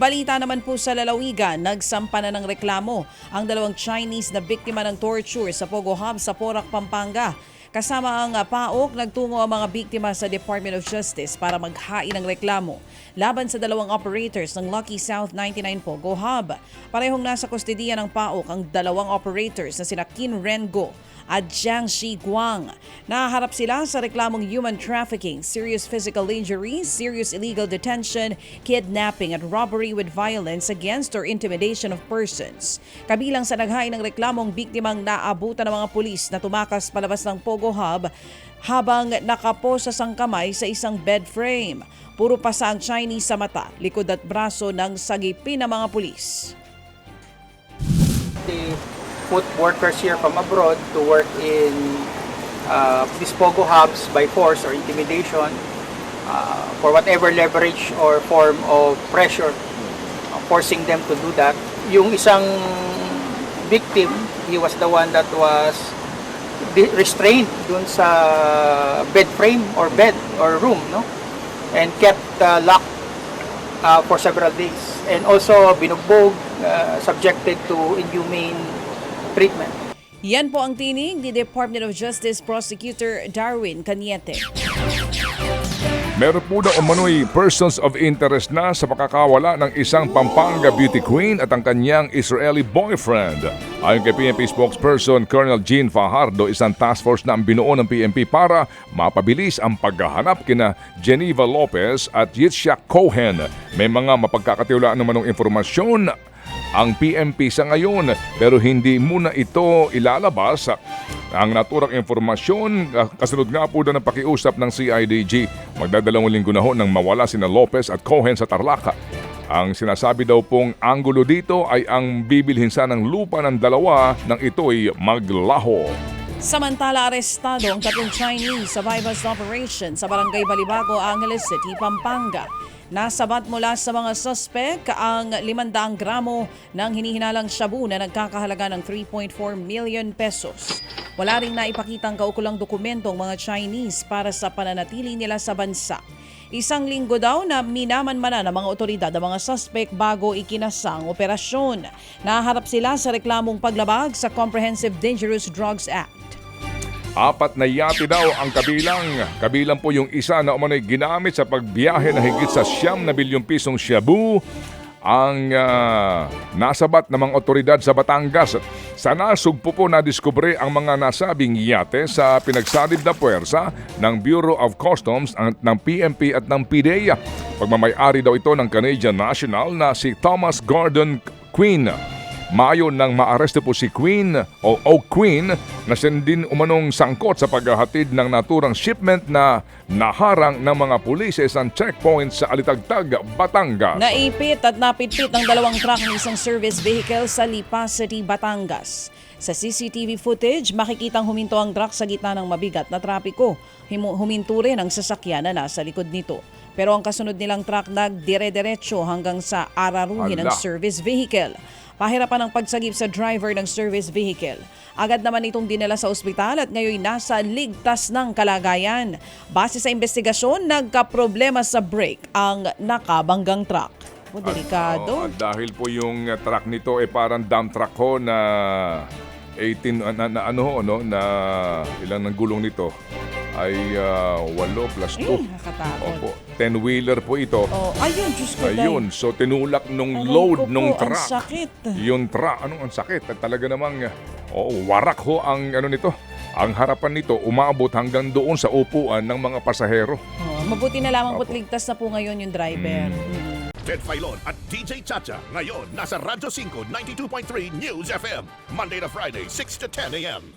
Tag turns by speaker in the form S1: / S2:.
S1: balita naman po sa lalawigan, nagsampa na ng reklamo ang dalawang Chinese na biktima ng torture sa Pogo Hub sa Porac, Pampanga. Kasama ang PAOK, nagtungo ang mga biktima sa Department of Justice para maghain ng reklamo laban sa dalawang operators ng Lucky South 99 Pogo Hub. Parehong nasa kustodiya ng PAOK ang dalawang operators na sina Kin Rengo at Jiang Shi Guang. Naharap sila sa reklamong human trafficking, serious physical injury, serious illegal detention, kidnapping at robbery with violence against or intimidation of persons. Kabilang sa naghain ng reklamong biktimang naabutan ng mga pulis na tumakas palabas ng Pogo Hub habang nakapo sa sangkamay sa isang bed frame. Puro pasa ang Chinese sa mata, likod at braso ng sagipin ng mga pulis.
S2: Put workers here from abroad to work in uh, these POGO hubs by force or intimidation uh, for whatever leverage or form of pressure, uh, forcing them to do that. Yung isang victim, he was the one that was restrained dun sa bed frame or bed or room, no? And kept uh, locked uh, for several days. And also binugbog, uh, subjected to inhumane treatment.
S1: Yan po ang tinig ni Department of Justice Prosecutor Darwin Caniete.
S3: Meron po na umano'y persons of interest na sa pakakawala ng isang Pampanga beauty queen at ang kanyang Israeli boyfriend. Ayon kay PNP spokesperson Colonel Jean Fajardo, isang task force na ang binuo ng PNP para mapabilis ang paghahanap kina Geneva Lopez at Yitzhak Cohen. May mga mapagkakatiwalaan naman ng informasyon ang PMP sa ngayon pero hindi muna ito ilalabas ang naturang informasyon ah, kasunod nga po na ng pakiusap ng CIDG. Magdadalawang linggo na ho nang mawala sina Lopez at Cohen sa Tarlac. Ang sinasabi daw pong anggulo dito ay ang bibilhin sa ng lupa ng dalawa nang ito'y maglaho.
S1: Samantala, arestado ang tatlong Chinese sa bypass operation sa Barangay Balibago, Angeles City, Pampanga. Nasabat mula sa mga suspect ang 500 gramo ng hinihinalang shabu na nagkakahalaga ng 3.4 million pesos. Wala rin na ipakitang kaukulang dokumentong mga Chinese para sa pananatili nila sa bansa. Isang linggo daw na minamanmana ng mga otoridad ang mga suspect bago ikinasang operasyon. Naharap sila sa reklamong paglabag sa Comprehensive Dangerous Drugs Act.
S3: Apat na yate daw ang kabilang. Kabilang po yung isa na umano'y ginamit sa pagbiyahe na higit sa siyam na bilyong pisong shabu ang ah, nasabat ng mga otoridad sa Batangas. Sa nasugpo po nadiskubre ang mga nasabing yate sa pinagsalib na puwersa ng Bureau of Customs ang- ng PMP at ng PDEA. Pagmamayari daw ito ng Canadian National na si Thomas Gordon Queen. Mayo nang maaresto po si Queen o Oak Queen na siya din umanong sangkot sa paghahatid ng naturang shipment na naharang ng mga pulis sa isang checkpoint sa Alitagtag, Batangas.
S1: Naipit at napitpit ang dalawang truck ng isang service vehicle sa Lipa City, Batangas. Sa CCTV footage, makikitang huminto ang truck sa gitna ng mabigat na trapiko. Huminto rin ang sasakyan na nasa likod nito. Pero ang kasunod nilang truck nagdire-diretso hanggang sa araruhin ng service vehicle. Pahirapan ang pagsagip sa driver ng service vehicle. Agad naman itong dinala sa ospital at ngayon nasa ligtas ng kalagayan. Base sa investigasyon, nagka-problema sa brake ang nakabanggang truck. O, delikado.
S3: Oo, at dahil po yung uh, truck nito ay parang dump truck ho na 18 uh, na, na ano ho, no na ilan ng gulong nito ay uh, 8 plus 2.
S1: Ay, nakakatakot.
S3: Opo, 10 wheeler po ito.
S1: Oh, ayun, Diyos ko.
S3: Ayun, so tinulak nung
S1: Aray
S3: load
S1: ko po,
S3: nung
S1: ang
S3: truck.
S1: sakit.
S3: Yung truck, anong ang sakit? At talaga namang, oh, warak ho ang ano nito. Ang harapan nito umabot hanggang doon sa upuan ng mga pasahero.
S1: Oh, mabuti na lamang
S3: Opo.
S1: po't ligtas na po ngayon yung driver. Mm.
S4: Ted Filon at DJ Chacha. Ngayon, nasa Radyo 5, 92.3 News FM. Monday to Friday, 6 to 10 a.m.